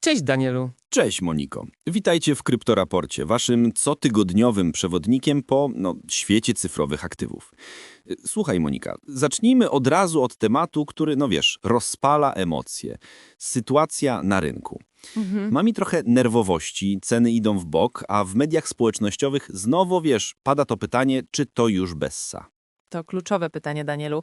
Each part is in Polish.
Cześć Danielu. Cześć Moniko. Witajcie w Kryptoraporcie, waszym cotygodniowym przewodnikiem po no, świecie cyfrowych aktywów. Słuchaj Monika, zacznijmy od razu od tematu, który, no wiesz, rozpala emocje. Sytuacja na rynku. Ma mi trochę nerwowości, ceny idą w bok, a w mediach społecznościowych znowu, wiesz, pada to pytanie, czy to już Bessa. To kluczowe pytanie, Danielu.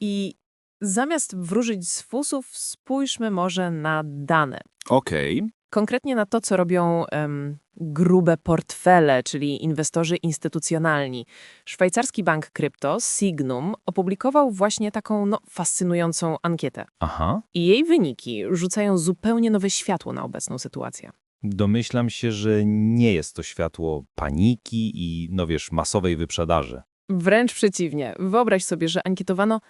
I zamiast wróżyć z fusów, spójrzmy może na dane. Okej, Konkretnie na to, co robią em, grube portfele, czyli inwestorzy instytucjonalni. Szwajcarski bank krypto, Signum, opublikował właśnie taką no, fascynującą ankietę. Aha. I jej wyniki rzucają zupełnie nowe światło na obecną sytuację. Domyślam się, że nie jest to światło paniki i, no wiesz, masowej wyprzedaży. Wręcz przeciwnie. Wyobraź sobie, że ankietowano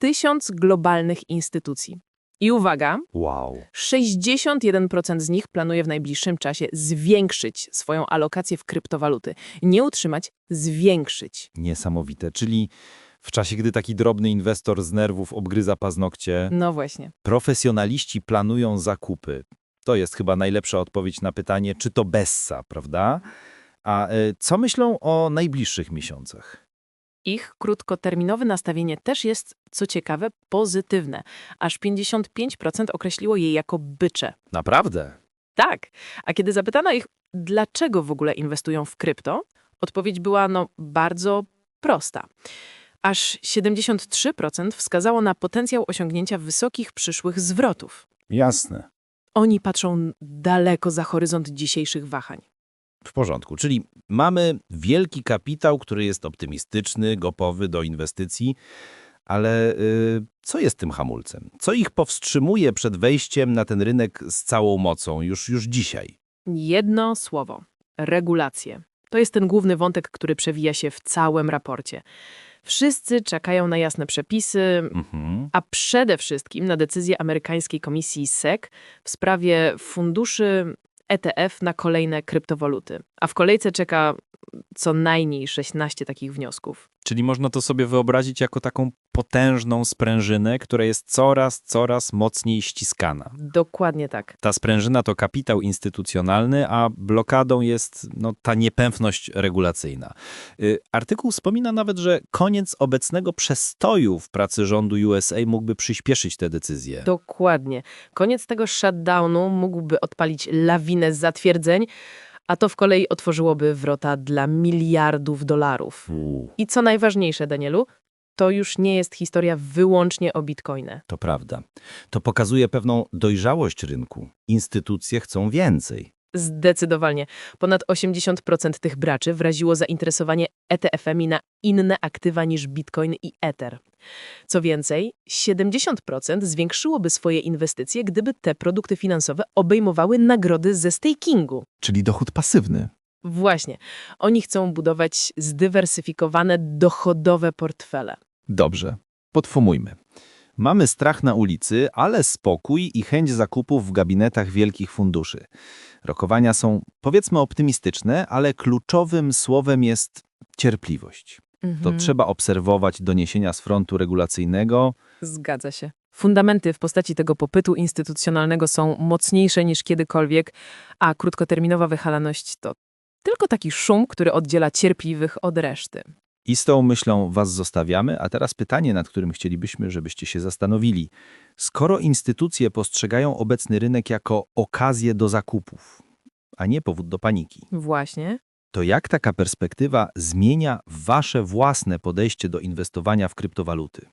tysiąc globalnych instytucji. I uwaga, Wow. 61% z nich planuje w najbliższym czasie zwiększyć swoją alokację w kryptowaluty. Nie utrzymać, zwiększyć. Niesamowite. Czyli w czasie, gdy taki drobny inwestor z nerwów obgryza paznokcie, No właśnie. profesjonaliści planują zakupy. To jest chyba najlepsza odpowiedź na pytanie, czy to Bessa, prawda? A y, co myślą o najbliższych miesiącach? Ich krótkoterminowe nastawienie też jest, co ciekawe, pozytywne. Aż 55% określiło je jako bycze. Naprawdę? Tak. A kiedy zapytano ich, dlaczego w ogóle inwestują w krypto, odpowiedź była no bardzo prosta. Aż 73% wskazało na potencjał osiągnięcia wysokich przyszłych zwrotów. Jasne. Oni patrzą daleko za horyzont dzisiejszych wahań. W porządku, czyli mamy wielki kapitał, który jest optymistyczny, gotowy do inwestycji, ale y, co jest tym hamulcem? Co ich powstrzymuje przed wejściem na ten rynek z całą mocą już, już dzisiaj? Jedno słowo regulacje. To jest ten główny wątek, który przewija się w całym raporcie. Wszyscy czekają na jasne przepisy, Mhm. a przede wszystkim na decyzję amerykańskiej komisji SEC w sprawie funduszy ETF na kolejne kryptowaluty. A w kolejce czeka co najmniej 16 takich wniosków. Czyli można to sobie wyobrazić jako taką potężną sprężynę, która jest coraz, coraz mocniej ściskana. Dokładnie tak. Ta sprężyna to kapitał instytucjonalny, a blokadą jest no, ta niepewność regulacyjna. Y, Artykuł wspomina nawet, że koniec obecnego przestoju w pracy rządu USA mógłby przyspieszyć te decyzje. Dokładnie. Koniec tego shutdownu mógłby odpalić lawinę zatwierdzeń, a to w kolei otworzyłoby wrota dla miliardów dolarów. I co najważniejsze, Danielu, to już nie jest historia wyłącznie o bitcoinie. to prawda. To pokazuje pewną dojrzałość rynku. Instytucje chcą więcej. Zdecydowanie. Ponad 80% tych braczy wyraziło zainteresowanie ETF-ami na inne aktywa niż bitcoin i ether. Co więcej, 70% zwiększyłoby swoje inwestycje, gdyby te produkty finansowe obejmowały nagrody ze stakingu. czyli dochód pasywny. Właśnie. Oni chcą budować zdywersyfikowane, dochodowe portfele. Dobrze, podfumujmy. Mamy strach na ulicy, ale spokój i chęć zakupów w gabinetach wielkich funduszy. Rokowania są, powiedzmy, optymistyczne, ale kluczowym słowem jest cierpliwość. To Mhm. trzeba obserwować doniesienia z frontu regulacyjnego. Zgadza się. Fundamenty w postaci tego popytu instytucjonalnego są mocniejsze niż kiedykolwiek, a krótkoterminowa wychalaność to tylko taki szum, który oddziela cierpliwych od reszty. I z tą myślą was zostawiamy, a teraz pytanie, nad którym chcielibyśmy, żebyście się zastanowili. Skoro instytucje postrzegają obecny rynek jako okazję do zakupów, a nie powód do paniki, Właśnie. to jak taka perspektywa zmienia wasze własne podejście do inwestowania w kryptowaluty?